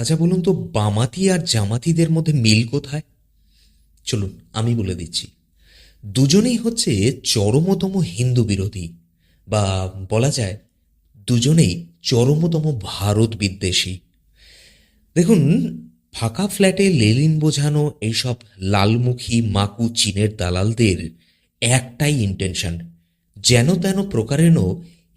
আচ্ছা বলুন তো, বামাতি আর জামাতিদের মধ্যে মিল কোথায়? চলুন, আমি বলে দিচ্ছি। দুজনেই হচ্ছে চরমতম হিন্দু বিরোধী, বা বলা যায় দুজনেই চরমতম ভারত বিদ্বেষী। দেখুন, ফাঁকা ফ্ল্যাটে লেলিন বোঝানো এইসব লালমুখী মাকু চীনের দালালদের একটাই ইন্টেনশন যেন তেন প্রকারেণ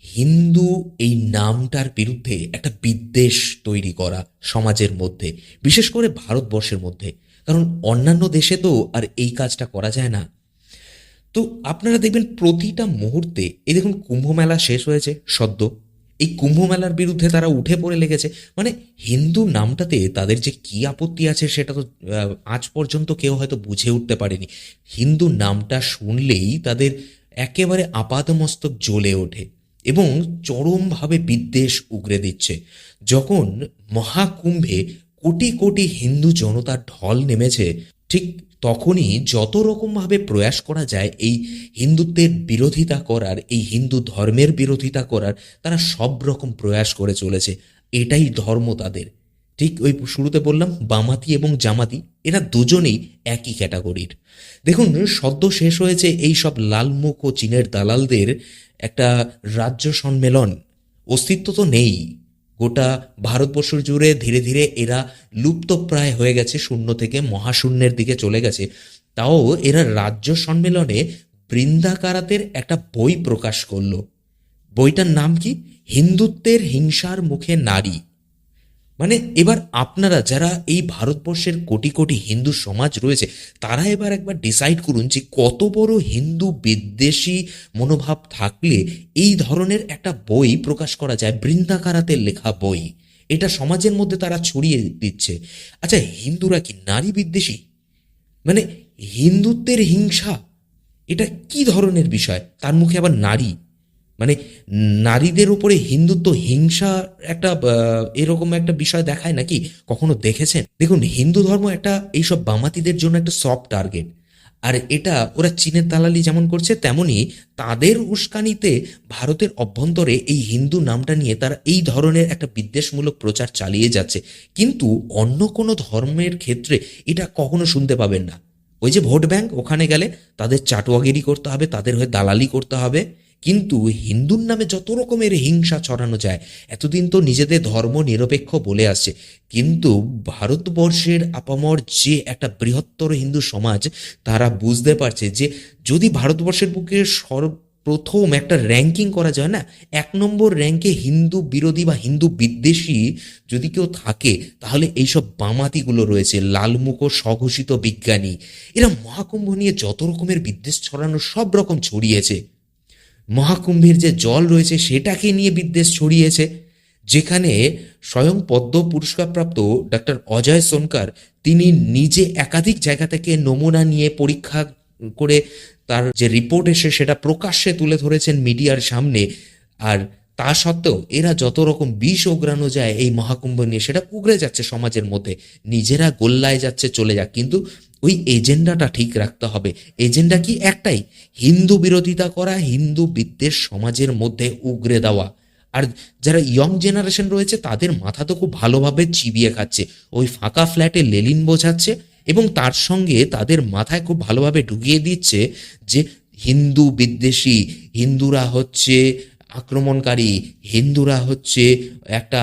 হিন্দু এই নামটার বিরুদ্ধে একটা বিদ্বেষ তৈরি করা সমাজের মধ্যে, বিশেষ করে ভারতবর্ষের মধ্যে। কারণ অন্যান্য দেশে তো আর এই কাজটা করা যায় না। তো আপনারা দেখবেন প্রতিটা মুহূর্তে এই দেখুন কুম্ভ মেলা শেষ হয়েছে, সদ্য। এই কুম্ভ মেলার বিরুদ্ধে তারা উঠে পড়ে লেগেছে। মানে হিন্দু নামটাতে তাদের যে কি আপত্তি আছে সেটা তো আজ পর্যন্ত কেউ হয়তো বুঝে উঠতে পারেনি। হিন্দু নামটা শুনলেই তাদের একেবারে আপাদমস্তক জ্বলে ওঠে। এবং চরমভাবে বিদ্বেষ উগরে দিচ্ছে। যখন মহাকুম্ভে কোটি কোটি হিন্দু জনতার ঢল নেমেছে, ঠিক তখনই যত রকমভাবে প্রয়াস করা যায়, এই হিন্দুত্বের বিরোধিতা করার, এই হিন্দু ধর্মের বিরোধিতা করার, তারা সব রকম প্রয়াস করে চলেছে। এটাই ধর্ম তাদের। ঠিক ওই শুরুতে বললাম, বামাতি এবং জামাতি, এরা দুজনেই একই ক্যাটাগরির। দেখুন, সদ্য শেষ হয়েছে এই সব লালমুখ ও চীনের দালালদের একটা রাজ্য সম্মেলন। অস্তিত্ব তো নেই। গোটা ভারতবর্ষ জুড়ে ধীরে ধীরে এরা লুপ্তপ্রায় হয়ে গেছে, শূন্য থেকে মহাশূন্যের দিকে চলে গেছে। তাও এরা রাজ্য সম্মেলনে বৃন্দাকারাতের একটা বই প্রকাশ করল। বইটার নাম কি? হিন্দুত্বের হিংসার মুখে নারী। মানে এবার আপনারা যারা এই ভারতবর্ষের কোটি কোটি হিন্দু সমাজ রয়েছে, তারা এবার একবার ডিসাইড করুন যে কত বড় হিন্দু বিদ্বেষী মনোভাব থাকলে এই ধরনের একটা বই প্রকাশ করা যায়, বৃন্দাকারাতের লেখা বই। এটা সমাজের মধ্যে তারা ছড়িয়ে দিচ্ছে। আচ্ছা হিন্দুরা কি নারী বিদ্বেষী? মানে হিন্দুত্বের হিংসা, এটা কি ধরনের বিষয়? তার মুখে আবার নারী মানে নারীদের উপরে হিন্দুত্ব, হিংসা একটা এরকম একটা বিষয় দেখায় নাকি? কখনো দেখেছেন? দেখুন, হিন্দু ধর্ম একটা, এইসব বামাতিদের জন্য একটা সফট টার্গেট আর এটা ওরা চীনের দালালি যেমন করছে তেমনি তাদের উস্কানিতে ভারতের অভ্যন্তরে এই হিন্দু নামটা নিয়ে তারা এই ধরনের একটা বিদ্বেষমূলক প্রচার চালিয়ে যাচ্ছে। কিন্তু অন্য কোনো ধর্মের ক্ষেত্রে এটা কখনো শুনতে পাবেন না। ওই যে ভোট ব্যাংক, ওখানে গেলে তাদের চাটুয়াগিরি করতে হবে, তাদের হয়ে দালালি করতে হবে। কিন্তু হিন্দুর নামে যত রকমের হিংসা ছড়ানো যায়, এতদিন তো নিজেদের ধর্ম নিরপেক্ষ বলে আসছে। কিন্তু ভারতবর্ষের আপামর যে একটা বৃহত্তর হিন্দু সমাজ, তারা বুঝতে পারছে যে যদি ভারতবর্ষের বুকে সর্বপ্রথম একটা র্যাঙ্কিং করা যায় না, এক নম্বর র্যাঙ্কে হিন্দু বিরোধী বা হিন্দু বিদ্বেষী যদি কেউ থাকে, তাহলে এইসব বামাতিগুলো রয়েছে, লালমুখ স্বঘোষিত বিজ্ঞানী। এরা মহাকুম্ভ নিয়ে যত রকমের বিদ্বেষ ছড়ানো সব রকম ছড়িয়েছে। মহাকুম্ভের যে জল রয়েছে সেটাকে নিয়ে বিদ্বেষ ছড়িয়েছে, যেখানে স্বয়ং পদ্ম পুরস্কারপ্রাপ্ত ডক্টর অজয় সোনকার তিনি নিজে একাধিক জায়গা থেকে নমুনা নিয়ে পরীক্ষা করে তার যে রিপোর্ট এসে সেটা প্রকাশ্যে তুলে ধরেছেন মিডিয়ার সামনে। আর তা সত্ত্বেও এরা যত রকম বিষ ওগ্রানো যায় এই মহাকুম্ভ নিয়ে সেটা উগড়ে যাচ্ছে সমাজের মধ্যে। নিজেরা গোল্লায় যাচ্ছে চলে যাক। কিন্তু ওই এজেন্ডাটা ঠিক রাখতে হবে। এজেন্ডা কি একটাই? হিন্দু বিরোধিতা করা, হিন্দু বিদ্বেষ সমাজের মধ্যে উগরে দেওয়া। আর যারা ইয়ং জেনারেশন রয়েছে, তাদের মাথা তো খুব ভালোভাবে চিবিয়ে খাচ্ছে। ওই ফাঁকা ফ্ল্যাটে লেলিন বোঝাচ্ছে এবং তার সঙ্গে তাদের মাথায় খুব ভালোভাবে ঢুকিয়ে দিচ্ছে যে হিন্দু বিদ্বেষী, হিন্দুরা হচ্ছে আক্রমণকারী, হিন্দুরা হচ্ছে একটা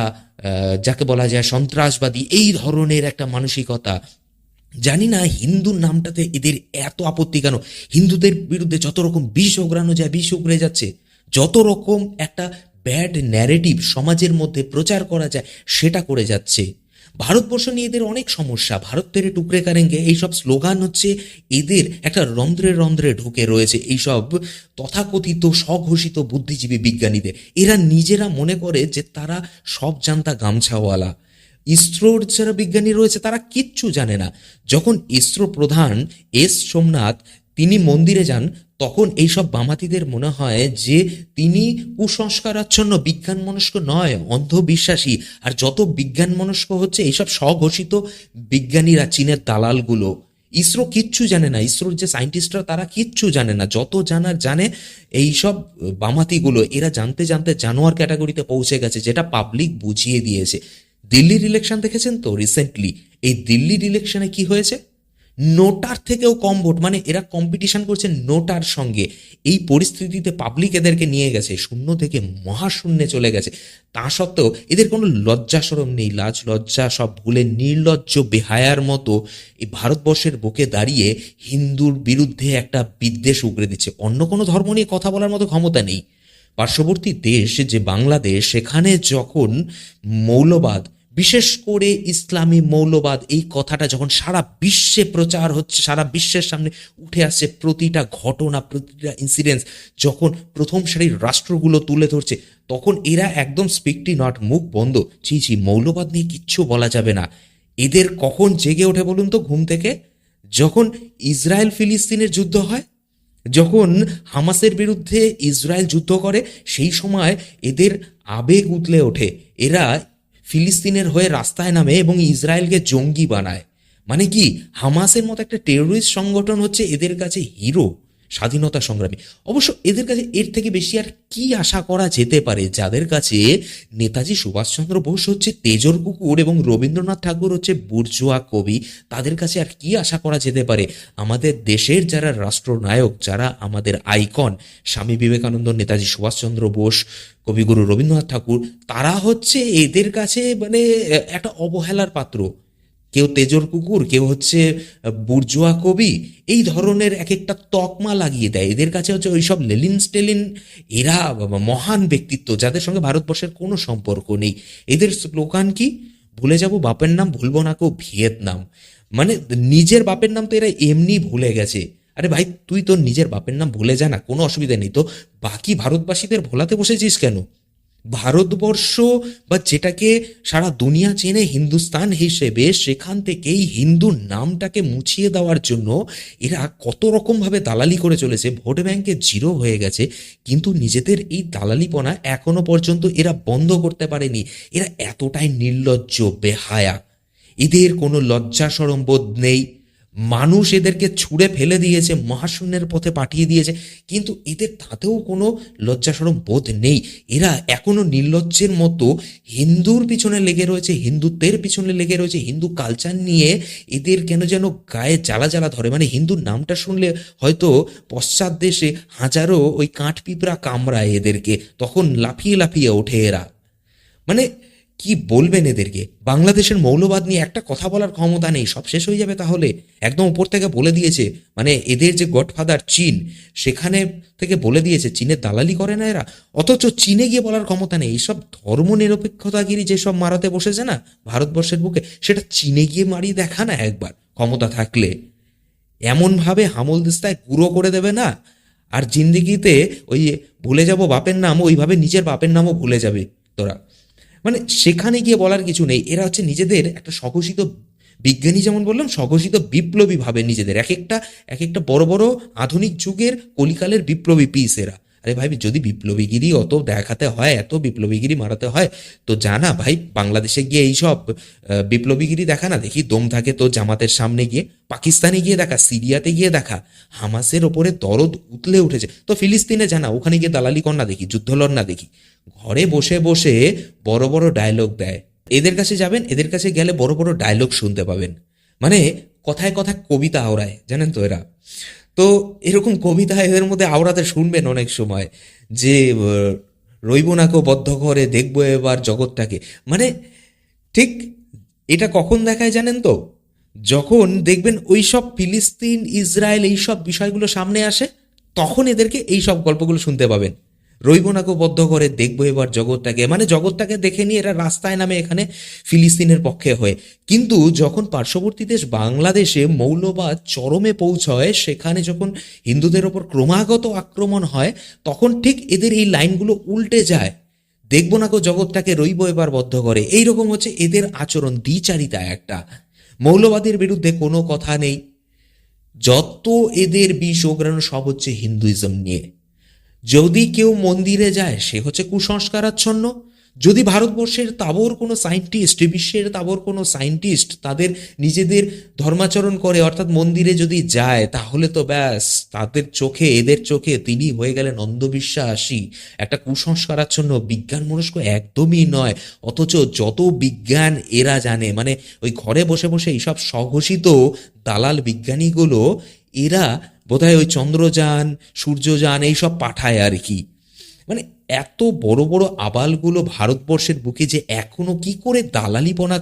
যাকে বলা যায় সন্ত্রাসবাদী, এই ধরনের একটা মানসিকতা। জানি না হিন্দুর নামটাতে এদের এত আপত্তি কেন? হিন্দুদের বিরুদ্ধে যত রকম বিষ ওগড়ানো যায়, বিষ উগড়ে যাচ্ছে, যত রকম একটা ব্যাড ন্যারেটিভ সমাজের মধ্যে প্রচার করা যায়, সেটা করে যাচ্ছে। ভারতবর্ষ নিয়ে এদের অনেক সমস্যা, ভারত তেরে টুকরে কারেঙ্গে, এইসব স্লোগান হচ্ছে এদের একটা রন্ধ্রে রন্ধ্রে ঢুকে রয়েছে এইসব তথাকথিত, স্বঘোষিত বুদ্ধিজীবী বিজ্ঞানীদের। এরা নিজেরা মনে করে যে তারা সব জানতা গামছাওয়ালা। ইসরোর যারা বিজ্ঞানী রয়েছে, তারা কিচ্ছু জানে না। যখন ইসরো প্রধান এস সোমনাথ তিনি মন্দিরে যান, তখন এইসব বামাতিদের মনে হয় যে তিনি কুসংস্কারাচ্ছন্ন বিজ্ঞান মনস্ক নয়, অন্ধবিশ্বাসী। আর যত বিজ্ঞান মনস্ক হচ্ছে, এইসব স্বঘোষিত বিজ্ঞানীরা, চীনের দালালগুলো। ইসরো কিচ্ছু জানে না। ইসরোর যে সায়েন্টিস্টরা তারা কিচ্ছু জানে না। যত জানার জানে, এইসব বামাতিগুলো, এরা জানতে জানতে জানোয়ার ক্যাটাগরিতে পৌঁছে গেছে, যেটা পাবলিক বুঝিয়ে দিয়েছে। দিল্লির ইলেকশন দেখেছেন তো রিসেন্টলি এই দিল্লির ইলেকশনে কি হয়েছে? নোটার থেকেও কম ভোট মানে এরা কম্পিটিশন করছে নোটার সঙ্গে। এই পরিস্থিতিতে পাবলিক এদেরকে নিয়ে গেছে, শূন্য থেকে মহাশূন্যে চলে গেছে। তা সত্ত্বেও এদের কোনো লজ্জা সরম নেই, লাজ লজ্জা, সব ভুলে নির্লজ্জ বেহায়ার মতো এই ভারতবর্ষের বুকে দাঁড়িয়ে হিন্দুর বিরুদ্ধে একটা বিদ্বেষ উগড়ে দিচ্ছে। অন্য কোনো ধর্ম নিয়ে কথা বলার মতো ক্ষমতা নেই। পার্শ্ববর্তী দেশ যে বাংলাদেশ, সেখানে যখন মৌলবাদ বিশেষ করে ইসলামী মৌলবাদ, এই কথাটা যখন সারা বিশ্বে প্রচার হচ্ছে, সারা বিশ্বের সামনে উঠে আসছে, প্রতিটা ঘটনা, প্রতিটা ইনসিডেন্স যখন প্রথম সারির রাষ্ট্রগুলো তুলে ধরছে, তখন এরা একদম স্পিকটি নট, মুখ বন্ধ। ছি ছি, মৌলবাদ নিয়ে কিচ্ছু বলা যাবে না। এদের কখন জেগে ওঠে বলুন তো ঘুম থেকে? যখন ইসরায়েল ফিলিস্তিনের যুদ্ধ হয়, যখন হামাসের বিরুদ্ধে ইসরায়েল যুদ্ধ করে, সেই সময় এদের আবেগ উতলে ওঠে। এরা ফিলিস্তিনের হয়ে রাস্তায় নামে এবং ইসরায়েলকে জঙ্গি বানায়। মানে কি? হামাসের মতো একটা টেরোরিস্ট সংগঠন হচ্ছে এদের কাছে হিরো স্বাধীনতা সংগ্রামী। অবশ্য এদের কাছে এর থেকে বেশি আর কি আশা করা যেতে পারে? যাদের কাছে নেতাজি সুভাষচন্দ্র বোস হচ্ছে তেজর কুকুর এবং রবীন্দ্রনাথ ঠাকুর হচ্ছে বুর্জুয়া কবি, তাদের কাছে আর কি আশা করা যেতে পারে? আমাদের দেশের যারা রাষ্ট্রনায়ক, যারা আমাদের আইকন, স্বামী বিবেকানন্দ, নেতাজি সুভাষচন্দ্র বোস, কবিগুরু রবীন্দ্রনাথ ঠাকুর, তারা হচ্ছে এদের কাছে মানে একটা অবহেলার পাত্র। কেউ তেজর কুকুর, কেউ হচ্ছে বুর্জুয়া কবি, এই ধরনের এক একটা তকমা লাগিয়ে দেয়। এদের কাছে হচ্ছে ওইসব লেলিন স্টেলিন, এরা মহান ব্যক্তিত্ব, যাদের সঙ্গে ভারতবর্ষের কোনো সম্পর্ক নেই। এদের স্লোগান কি? ভুলে যাব, বাপের নাম ভুলবো না কেউ ভিয়েতনাম। মানে নিজের বাপের নাম তো এরা এমনি ভুলে গেছে। আরে ভাই, তুই তোর নিজের বাপের নাম ভুলে যা না, কোনো অসুবিধা নেই। তো বাকি ভারতবাসীদের ভোলাতে বসেছিস কেন? ভারতবর্ষ বা যেটাকে সারা দুনিয়া চেনে হিন্দুস্তান হিসেবে, সেখান থেকেই হিন্দু নামটাকে মুছিয়ে দেওয়ার জন্য এরা কত রকমভাবে দালালি করে চলেছে। ভোট ব্যাংকে জিরো হয়ে গেছে, কিন্তু নিজেদের এই দালালিপনা এখনও পর্যন্ত এরা বন্ধ করতে পারেনি। এরা এতটাই নির্লজ্জ, বেহায়া। এদের কোনো লজ্জা সরম বোধ নেই। মানুষ এদেরকে ছুঁড়ে ফেলে দিয়েছে, মহাশূন্যের পথে পাঠিয়ে দিয়েছে, কিন্তু এদের তাতেও কোনো লজ্জাসরম বোধ নেই। এরা এখনও নির্লজ্জের মতো হিন্দুর পিছনে লেগে রয়েছে, হিন্দুত্বের পিছনে লেগে রয়েছে, হিন্দু কালচার নিয়ে এদের কেন যেন গায়ে জ্বালা জ্বালা ধরে। মানে হিন্দুর নামটা শুনলে হয়তো পশ্চাৎ দেশে হাজারো ওই কাঠ পিঁপড়া কামড়ায় এদেরকে, তখন লাফিয়ে লাফিয়ে ওঠে এরা। মানে কি বলবেন এদেরকে? বাংলাদেশের মৌলবাদ নিয়ে একটা কথা বলার ক্ষমতা নেই, সব শেষ হয়ে যাবে তাহলে? একদম উপর থেকে বলে দিয়েছে মানে এদের যে গডফাদার চীন, সেখানে থেকে বলে দিয়েছে, চীনের দালালি করে না এরা? অথচ চীনে গিয়ে বলার ক্ষমতা নেই, এইসব ধর্ম নিরপেক্ষতাগিরি যেসব মারাতে বসেছে না, ভারতবর্ষের বুকে, সেটা চীনে গিয়ে মারিয়ে দেখা না একবার, ক্ষমতা থাকলে। এমনভাবে হামল দিস্তায় গুঁড়ো করে দেবে না, আর জিন্দিগিতে ওই ভুলে যাব বাপের নাম, ওইভাবে নিজের বাপের নামও ভুলে যাবে তোরা। মানে সেখানে গিয়ে বলার কিছু নেই। এরা হচ্ছে নিজেদের একটা স্বঘোষিত বিজ্ঞানী যেমন বললাম, স্বঘোষিত বিপ্লবী ভাবে নিজেদের। এক একটা এক একটা বড় বড় আধুনিক যুগের কলিকালের বিপ্লবী পিস এরা। আরে ভাই, যদি বিপ্লবীগিরি অত দেখাতে হয়, এত বিপ্লবীগিরি মারাতে হয়, তো জানা ভাই, বাংলাদেশে গিয়ে এইসব বিপ্লবীগিরি দেখা না? দেখি দম থাকে তো জামাতের সামনে গিয়ে, পাকিস্তানে গিয়ে দেখা, সিরিয়াতে গিয়ে দেখা, হামাসের ওপরে দরদ উতলে উঠেছে। তো ফিলিস্তিনে জানা, ওখানে গিয়ে দালালি কর না দেখি, যুদ্ধ লড় না দেখি। ঘরে বসে বসে বড় বড় ডায়লগ দেয়। এদের কাছে যাবেন, এদের কাছে গেলে বড় বড় ডায়লগ শুনতে পাবেন। মানে কথায় কথায় কবিতা আওড়ায় জানেন তো এরা। তো এরকম কবিতা এদের মধ্যে আওড়াতে শুনবেন অনেক সময় যে রইব না কেউ বদ্ধ ঘরে, দেখব এবার জগৎটাকে। মানে ঠিক এটা কখন দেখায় জানেন তো? যখন দেখবেন ওই সব ফিলিস্তিন, ইসরায়েল এই সব বিষয়গুলো সামনে আসে, তখন এদেরকে এই সব গল্পগুলো শুনতে পাবেন। রইব না কেউ বদ্ধ করে দেখব এবার জগৎটাকে। মানে জগৎটাকে দেখে নিয়ে এরা রাস্তায় নামে এখানে ফিলিস্তিনের পক্ষে হয়ে। কিন্তু যখন পার্শ্ববর্তী দেশ বাংলাদেশে মৌলবাদ চরমে পৌঁছয়, সেখানে যখন হিন্দুদের ওপর ক্রমাগত আক্রমণ হয়, তখন ঠিক এদের এই লাইনগুলো উল্টে যায়। দেখব না কো জগৎটাকে রইব এবার বদ্ধ করে। এইরকম হচ্ছে এদের আচরণ, দ্বিচারিতা একটা। মৌলবাদের বিরুদ্ধে কোনো কথা নেই। যত এদের বিষ ওগ্রানো সব হচ্ছে হিন্দুইজম নিয়ে। যদি কেউ মন্দিরে যায়, সে হচ্ছে কুসংস্কারাচ্ছন্ন। যদি ভারতবর্ষের তাবর কোনো সায়েন্টিস্ট বিশ্বের তাবর কোনো সায়েন্টিস্ট তাদের নিজেদের ধর্মাচরণ করে, অর্থাৎ মন্দিরে যদি যায়, তাহলে তো ব্যাস, তাদের চোখে, এদের চোখে তিনি হয়ে গেলেন অন্ধবিশ্বাসী। একটা কুসংস্কারাচ্ছন্ন বিজ্ঞান মনস্ক একদমই নয়, অথচ যত বিজ্ঞান এরা জানে মানে ওই ঘরে বসে বসে এইসব স্বঘোষিত দালাল বিজ্ঞানীগুলো, এরা বোধহয় ওই চন্দ্রযান, সূর্যযান এইসব পাঠায় আর কি। মানে এত বড় বড় আবালগুলো ভারতবর্ষের বুকে যে এখনও কি করে দালালিপনা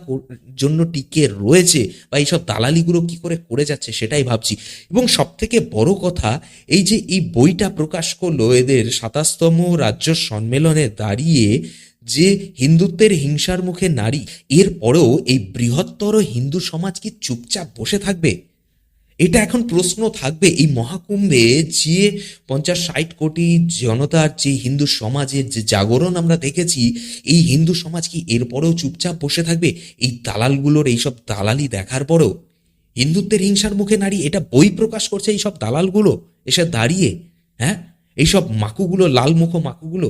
জন্য টিকে রয়েছে বা এইসব দালালিগুলো কি করে করে যাচ্ছে সেটাই ভাবছি। এবং সব থেকে বড় কথা, এই যে এই বইটা প্রকাশ করল এদের সাতাশতম রাজ্য সম্মেলনে দাঁড়িয়ে যে হিন্দুত্বের হিংসার মুখে নারী, এরপরেও এই বৃহত্তর হিন্দু সমাজ কি চুপচাপ বসে থাকবে? এটা এখন প্রশ্ন থাকবে, এই মহাকুম্ভে যে পঞ্চাশ ষাট কোটি জনতার যে হিন্দু সমাজের যে জাগরণ আমরা দেখেছি, এই হিন্দু সমাজ কি এরপরেও চুপচাপ বসে থাকবে? এই দালালগুলোর এইসব দালালি দেখার পরেও হিন্দুত্বের হিংসার মুখে নারী এটা বই প্রকাশ করছে এইসব দালালগুলো এসে দাঁড়িয়ে হ্যাঁ? এইসব মাকুগুলো লাল মুখ মাকুগুলো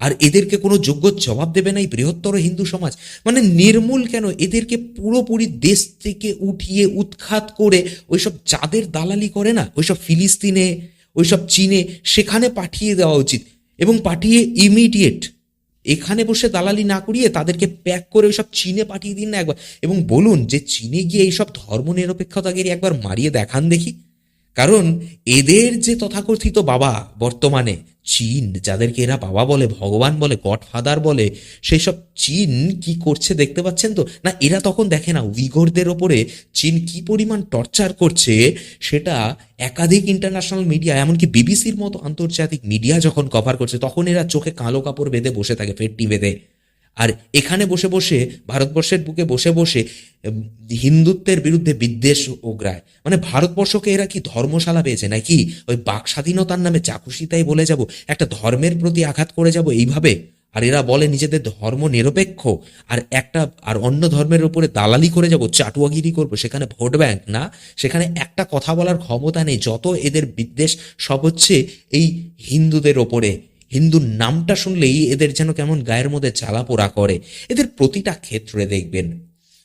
আর এদেরকে কোনো যোগ্য জবাব দেবে না এই বৃহত্তর হিন্দু সমাজ। মানে নির্মূল কেন? এদেরকে পুরোপুরি দেশ থেকে উঠিয়ে, উৎখাত করে ওইসব যাদের দালালি করে না, ওইসব ফিলিস্তিনে, ওইসব চীনে, সেখানে পাঠিয়ে দেওয়া উচিত এবং পাঠিয়ে ইমিডিয়েট এখানে বসে দালালি না করিয়ে তাদেরকে প্যাক করে ওইসব চীনে পাঠিয়ে দিন না একবার। এবং বলুন যে চীনে গিয়ে এইসব ধর্মনিরপেক্ষতাকে একবার মারিয়ে দেখান দেখি। কারণ এদের যে তথাকথিত বাবা বর্তমানে চীন, যাদেরকে এরা বাবা বলে, ভগবান বলে, গডফাদার বলে সেই সব চীন কি করছে দেখতে পাচ্ছেন তো? না, এরা তখন দেখে না, উইগরদের ওপরে চীন কি পরিমাণ টর্চার করছে সেটা একাধিক ইন্টারন্যাশনাল মিডিয়া, এমনকি বিবিসির মতো আন্তর্জাতিক মিডিয়া যখন কভার করছে, তখন এরা চোখে কালো কাপড় বেঁধে বসে থাকে, ফেটটি বেঁধে। আর এখানে বসে বসে, ভারতবর্ষের বুকে বসে বসে হিন্দুত্বের বিরুদ্ধে বিদ্বেষ ওগ্রায় মানে ভারতবর্ষকে এরা কি ধর্মশালা পেয়েছে নাকি? ওই বাক স্বাধীনতার নামে চাকুশি তাই বলে যাব, একটা ধর্মের প্রতি আঘাত করে যাব এইভাবে? আর এরা বলে নিজেদের ধর্ম নিরপেক্ষ, আর একটা, আর অন্য ধর্মের উপরে দালালি করে যাব, চাটুয়াগিরি করব, সেখানে ভোট ব্যাংক না? সেখানে একটা কথা বলার ক্ষমতা নেই, যত এদের বিদ্বেষ সব হচ্ছে এই হিন্দুদের ওপরে। হিন্দুর নামটা শুনলেই এদের যেন কেমন গায়ের মধ্যে জ্বালা পোড়া করে। এদের প্রতিটা ক্ষেত্রে দেখবেন।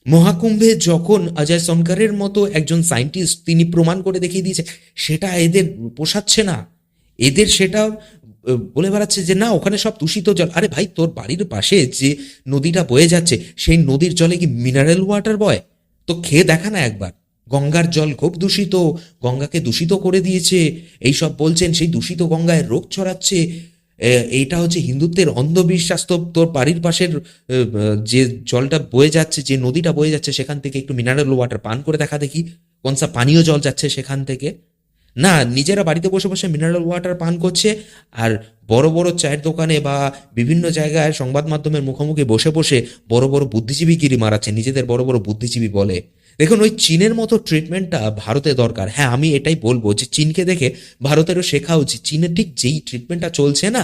মহাকুম্ভে যখন অজয় সনকারের মতো একজন সায়েন্টিস্ট তিনি প্রমাণ করে দেখিয়ে দিয়েছে, সেটা এদের পোষাচ্ছে না। এদের সেটা বলে বেড়াচ্ছে যে, না, ওখানে সব দূষিত জল। আরে ভাই, তোর বাড়ির পাশে যে নদীটা বয়ে যাচ্ছে, সেই নদীর জলে কি মিনারেল ওয়াটার বয়? তো খেয়ে দেখা না একবার। গঙ্গার জল খুব দূষিত, গঙ্গাকে দূষিত করে দিয়েছে। এইসব বলছেন, সেই দূষিত গঙ্গায় রোগ ছড়াচ্ছে। এইটা হচ্ছে হিন্দুত্বের অন্ধবিশ্বাস তো তোর বাড়ির পাশের যে জলটা বয়ে যাচ্ছে, যে নদীটা বয়ে যাচ্ছে, সেখান থেকে একটু মিনারেল ওয়াটার পান করে দেখা দেখি কোনসা পানীয় জল যাচ্ছে সেখান থেকে। না, নিজেরা বাড়িতে বসে বসে মিনারেল ওয়াটার পান করছে, আর বড় বড় চায়ের দোকানে বা বিভিন্ন জায়গায় সংবাদ মাধ্যমের মুখোমুখি বসে বসে বড় বড় বুদ্ধিজীবী বুদ্ধিজীবীগিরি মারাচ্ছে নিজেদের বড় বড় বুদ্ধিজীবী বলে। দেখুন, ওই চীনের মতো ট্রিটমেন্টটা ভারতে দরকার। হ্যাঁ আমি এটাই বলব যে চীনকে দেখে ভারতেরও শেখা উচিত। চীনের ঠিক যেই ট্রিটমেন্টটা চলছে না,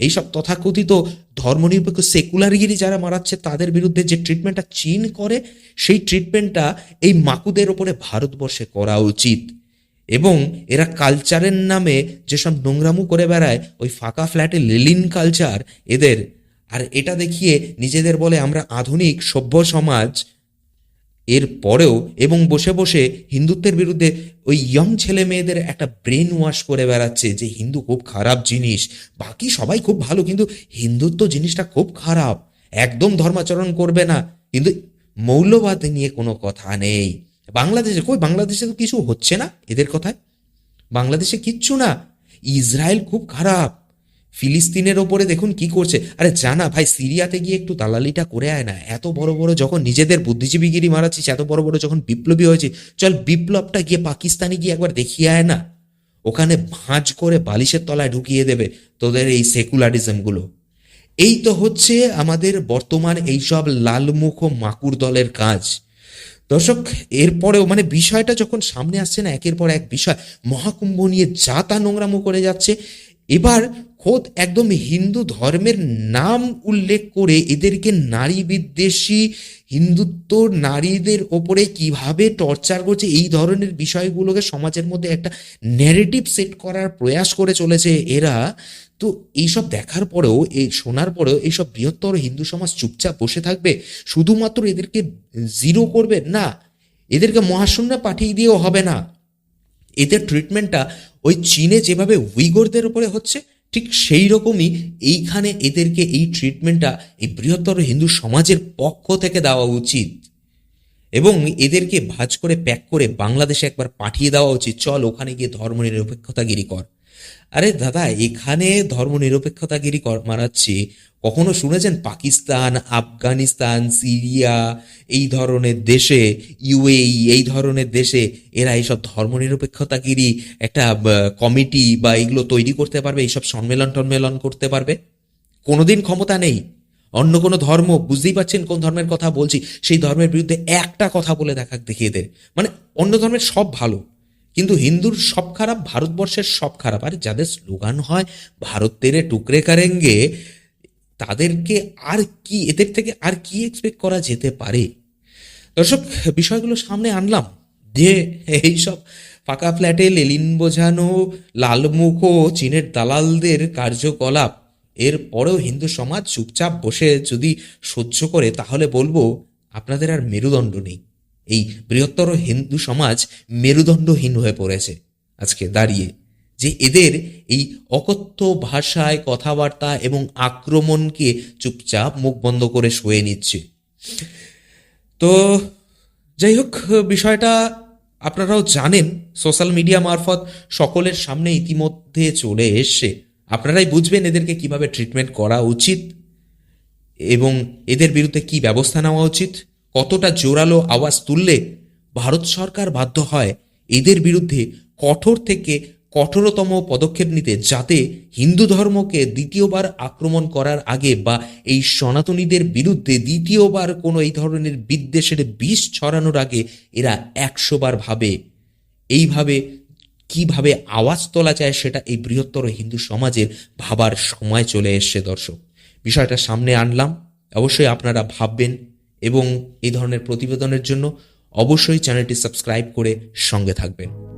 এইসব তথাকথিত ধর্মনিরপেক্ষ সেকুলারগিরি যারা মারাচ্ছে, তাদের বিরুদ্ধে যে ট্রিটমেন্টটা চীন করে, সেই ট্রিটমেন্টটা এই মাকুদের ওপরে ভারতবর্ষে করা উচিত। এবং এরা কালচারের নামে যেসব নোংরামু করে বেড়ায়, ওই ফাঁকা ফ্ল্যাটে লিলিন কালচার এদের। আর এটা দেখিয়ে নিজেদের বলে আমরা আধুনিক, সভ্য সমাজ এর পরেও এবং বসে বসে হিন্দুত্বের বিরুদ্ধে ওই ইয়ং ছেলে মেয়েদের একটা ব্রেন ওয়াশ করে বেড়াচ্ছে যে হিন্দু খুব খারাপ জিনিস, বাকি সবাই খুব ভালো, কিন্তু হিন্দুত্ব জিনিসটা খুব খারাপ, একদম ধর্মাচরণ করবে না, কিন্তু মৌলবাদ নিয়ে কোনো কথা নেই। বাংলাদেশে, কই বাংলাদেশে তো কিছু হচ্ছে না এদের কথায়? বাংলাদেশে কিচ্ছু না, ইসরায়েল খুব খারাপ। ফিলিস্তিনের ওপরে দেখুন কি করছে। আরে জানা, ভাই, সিরিয়াতে গিয়ে একটু দালালিটা করে আয় না। এত বড় বড় যখন নিজেদের বুদ্ধিজীবীগিরি মারাচ্ছিস, এত বড় বড় যখন বিপ্লবী হয়েছে, চল বিপ্লবটা গিয়ে পাকিস্তানে গিয়ে একবার দেখিয়ে আয় না। ওখানে ভাঁজ করে বালিশের তলায় ঢুকিয়ে দেবে তোদের এই সেকুলারিজমগুলো। এই তো হচ্ছে আমাদের বর্তমান এইসব লালমুখ মাকুর দলের কাজ। দর্শক, এরপরেও মানে বিষয়টা যখন সামনে আসছে না, একের পর এক বিষয়, মহাকুম্ভ নিয়ে যা তা নোংরামো করে যাচ্ছে এবার খোদ একদম হিন্দু ধর্মের নাম উল্লেখ করে এদেরকে নারী বিদ্বেষী, হিন্দুত্ব নারীদের ওপরে কীভাবে টর্চার করছে, এই ধরনের বিষয়গুলোকে সমাজের মধ্যে একটা ন্যারেটিভ সেট করার প্রয়াস করে চলেছে এরা। তো এইসব দেখার পরেও, এই শোনার পরেও এইসব বৃহত্তর হিন্দু সমাজ চুপচাপ বসে থাকবে, শুধুমাত্র এদেরকে জিরো করবে? না, এদেরকে মহাশূন্য পাঠিয়ে দিয়েও হবে না। এদের ট্রিটমেন্টটা ওই চীনে যেভাবে উইগরদের উপরে হচ্ছে, ঠিক সেই রকমই এইখানে এদেরকে এই ট্রিটমেন্টটা এই বৃহত্তর হিন্দু সমাজের পক্ষ থেকে দেওয়া উচিত। এবং এদেরকে ভাজ করে, প্যাক করে বাংলাদেশে একবার পাঠিয়ে দেওয়া উচিত। চল ওখানে গিয়ে ধর্ম নিরপেক্ষতাগিরি কর। আরে দাদা, এখানে ধর্ম নিরপেক্ষতাগিরি কর মারাচ্ছি। কখনো শুনেছেন পাকিস্তান, আফগানিস্তান, সিরিয়া, এই ধরনের দেশে, ইউএই, এই ধরনের দেশে এরা এইসব ধর্ম নিরপেক্ষতাগিরি একটা কমিটি বা এগুলো তৈরি করতে পারবে, এইসব সম্মেলন টন্মেলন করতে পারবে? কোনোদিন ক্ষমতা নেই। অন্য কোনো ধর্ম, বুঝতেই পারছেন কোন ধর্মের কথা বলছি, সেই ধর্মের বিরুদ্ধে একটা কথা বলে দেখা, দেখিয়ে দেয় মানে অন্য ধর্মের সব ভালো, কিন্তু হিন্দুর সব খারাপ, ভারতবর্ষের সব খারাপ। আর যাদের স্লোগান হয়, ভারত তেরে টুকরে কারেঙ্গে তাদেরকে আর কি, এদের থেকে আর কি এক্সপেক্ট করা যেতে পারে? দর্শক, বিষয়গুলো সামনে আনলাম। যে এইসব ফাঁকা ফ্ল্যাটে লেলিন বোঝানো, লালমুখ, চীনের দালালদের কার্যকলাপ এর পরেও হিন্দু সমাজ চুপচাপ বসে যদি সহ্য করে, তাহলে বলব আপনাদের আর মেরুদণ্ড নেই। এই বৃহত্তর হিন্দু সমাজ মেরুদণ্ডহীন হয়ে পড়েছে। আজকে দাঁড়িয়ে যে এদের এই অকথ্য ভাষায় কথাবার্তা এবং আক্রমণকে চুপচাপ মুখ বন্ধ করে শুয়ে নিচ্ছে। তো যাই হোক, বিষয়টা আপনারাও জানেন, সোশ্যাল মিডিয়া মারফত সকলের সামনে ইতিমধ্যে চলে এসছে। আপনারাই বুঝবেন এদেরকে কীভাবে ট্রিটমেন্ট করা উচিত এবং এদের বিরুদ্ধে কি ব্যবস্থা নেওয়া উচিত। কতটা জোরালো আওয়াজ তুললে ভারত সরকার বাধ্য হয় এদের বিরুদ্ধে কঠোর থেকে কঠোরতম পদক্ষেপ নিতে যাতে হিন্দু ধর্মকে দ্বিতীয়বার আক্রমণ করার আগে বা এই সনাতনীদের বিরুদ্ধে দ্বিতীয়বার কোনো এই ধরনের বিদ্বেষের বিষ ছড়ানোর আগে এরা একশোবার ভাবে। এইভাবে কীভাবে আওয়াজ তোলা যায় সেটা এই বৃহত্তর হিন্দু সমাজের ভাবার সময় চলে এসছে দর্শক। বিষয়টা সামনে আনলাম। অবশ্যই আপনারা ভাববেন এবং এই ধরনের প্রতিবেদনের জন্য অবশ্যই চ্যানেলটি সাবস্ক্রাইব করে সঙ্গে থাকবেন।